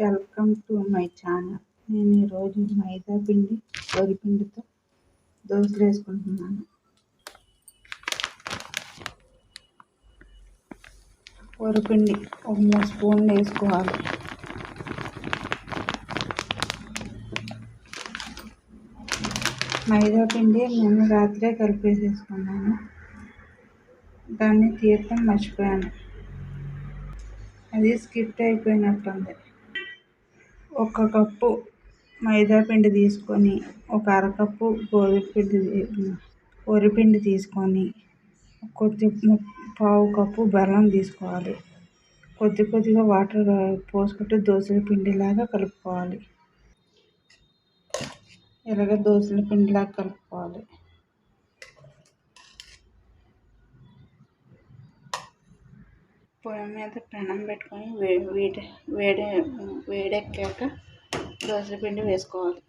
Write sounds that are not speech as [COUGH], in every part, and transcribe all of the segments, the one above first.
Welcome to my channel నేను ఈరోజు మైదా పిండి వరిపిండితో దోశలు వేసుకుంటున్నాను వరిపిండి ఒక మూడు స్పూన్లు వేసుకోవాలి. మైదా పిండి నేను రాత్రే కలిపేసేసుకున్నాను. దాన్ని తీర్థం మర్చిపోయాను. అది స్కిప్ అయిపోయినట్టుంది. ఒక కప్పు మైదా పిండి తీసుకొని ఒక అరకప్పు గోధుమ పిండి వరిపిండి తీసుకొని కొద్ది పావు కప్పు బెల్లం తీసుకోవాలి. కొద్ది కొద్దిగా వాటర్ పోసుకుంటూ దోశల పిండిలాగా కలుపుకోవాలి. ఇలాగ దోశల పిండిలాగా కలుపుకోవాలి. పొయ్యి మీద పెనం పెట్టుకొని వేడి వేడి వేడెక్కాక దోశల పిండి వేసుకోవాలి.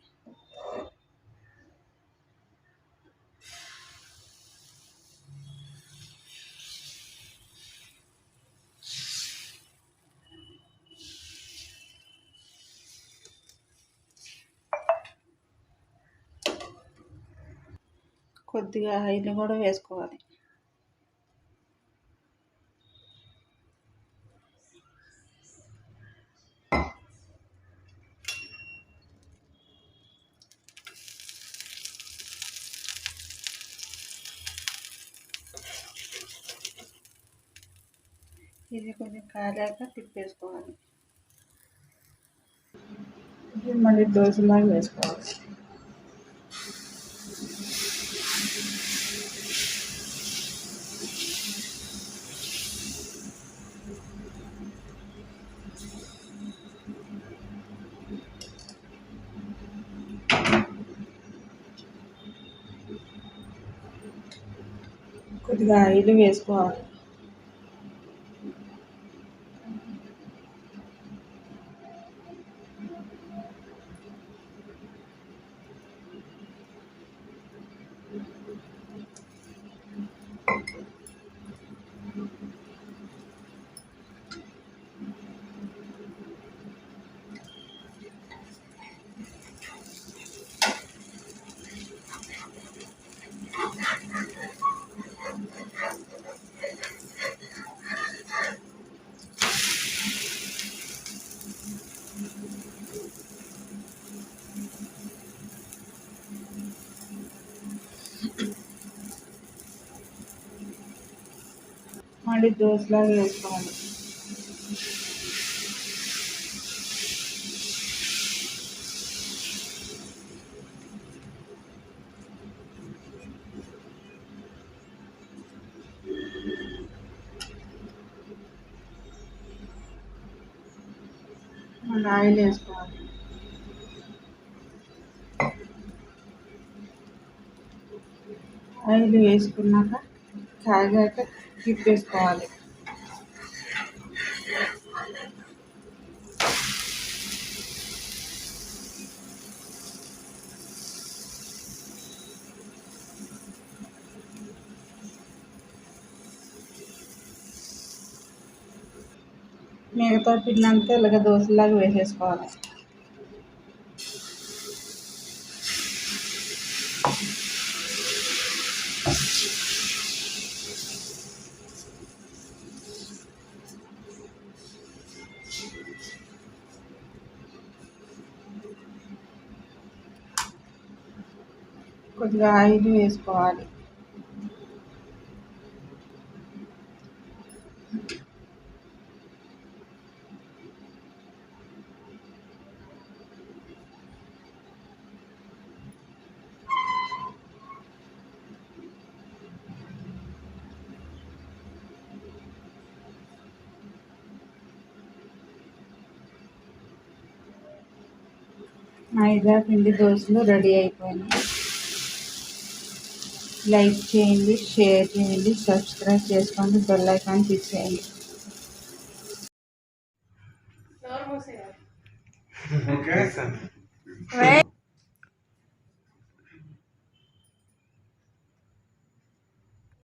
కొద్దిగా ఆయిల్ కూడా వేసుకోవాలి. ఇది కొంచెం కాలాక తిప్పేసుకోవాలి. మళ్ళీ దోశ దోశలాగా వేసుకోవాలి. కొద్దిగా ఆయిల్ వేసుకోవాలి. మళ్ళీ దోశలాగా వేసుకోవాలి. మళ్ళీ ఆయిల్ వేసుకోవాలి. ఆయిల్ వేసుకున్నాక కాగాక తిప్పేసుకోవాలి మిగతా పిండి అంతా ఇలాగ దోశలాగా వేసేసుకోవాలి కొద్దిగా ఆయిల్ వేసుకోవాలి. మైదా పిండి దోశలు రెడీ అయిపోయినాయి. లైక్ చేయండి షేర్ చేయండి సబ్స్క్రైబ్ చేసుకోండి బెల్ ఐకాన్ క్లిక్ చేయండి. Okay. [LAUGHS]